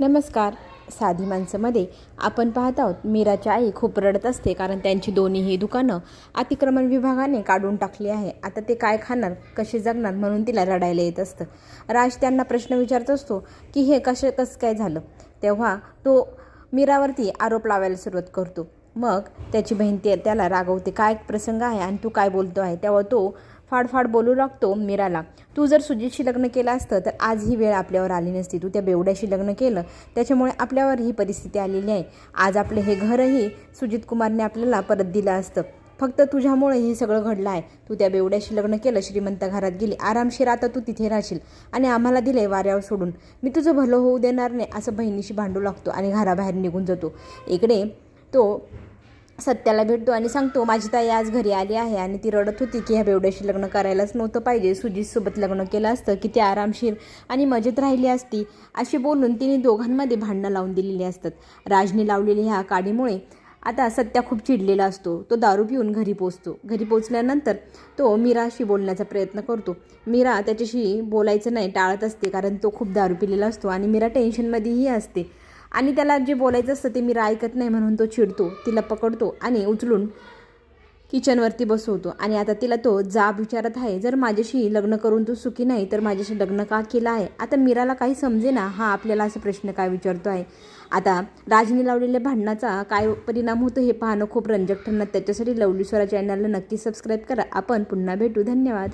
नमस्कार. साधी माणसामध्ये आपण पाहत आहोत मीराची आई खूप रडत असते कारण त्यांची दोन्हीही दुकानं अतिक्रमण विभागाने काढून टाकली आहे. आता ते काय खाणार कसे जगणार म्हणून तिला रडायला येत असतं. राज त्यांना प्रश्न विचारत असतो की हे कसे कसं काय झालं? तेव्हा तो मीरावरती आरोप लावायला सुरुवात करतो. मग त्याची बहीण ते त्याला रागवते काय प्रसंग आहे आणि तू काय बोलतो आहे? तेव्हा तो फाडफाड बोलू लागतो मीराला. तू जर सुजितशी लग्न केलं असतं तर आज ही वेळ आपल्यावर आली नसती. तू त्या बेवड्याशी लग्न केलं त्याच्यामुळे आपल्यावर ही परिस्थिती आलेली आहे. आज आपलं हे घरही सुजित कुमारने आपल्याला परत दिलं असतं. फक्त तुझ्यामुळे हे सगळं घडलं आहे. तू त्या बेवड्याशी लग्न केलं श्रीमंत घरात गेली. आरामशीर आता तू तिथे राहशील आणि आम्हाला दिले वाऱ्यावर सोडून. मी तुझं भलं होऊ देणार नाही असं बहिणीशी भांडू लागतो आणि घराबाहेर निघून जातो. इकडे तो सत्याला भेटतो आणि सांगतो माझी ताई आज घरी आली आहे आणि ती रडत होती की ह्या बेवड्याशी लग्न करायलाच नव्हतं पाहिजे. सुजितसोबत लग्न केलं असतं की ती आरामशीर आणि मजेत राहिली असती. अशी बोलून तिने दोघांमध्ये भांडणं लावून दिलेली असतात. राजने लावलेली ह्या काडीमुळे आता सत्या खूप चिडलेला असतो. तो दारू पिऊन घरी पोचतो. घरी पोचल्यानंतर तो मीराशी बोलण्याचा प्रयत्न करतो. मीरा त्याच्याशी बोलायचं नाही टाळत असते कारण तो खूप दारू पिलेला असतो आणि मीरा टेन्शनमध्येही असते. आणि त्याला जे बोलायचं असतं ते मीरा ऐकत नाही म्हणून तो चिडतो तिला पकडतो आणि उचलून किचनवरती बसवतो. आणि आता तिला तो जाब विचारत आहे जर माझ्याशी लग्न करून तू सुखी नाही तर माझ्याशी लग्न का केलं आहे? आता मीराला काही समजे ना हा आपल्याला असा प्रश्न काय विचारतो आहे? आता राजने लावलेल्या भांडणाचा काय परिणाम होतो हे पाहणं खूप रंजक ठरणार. त्याच्यासाठी लवली स्वरा चॅनलला नक्की सबस्क्राईब करा. आपण पुन्हा भेटू. धन्यवाद.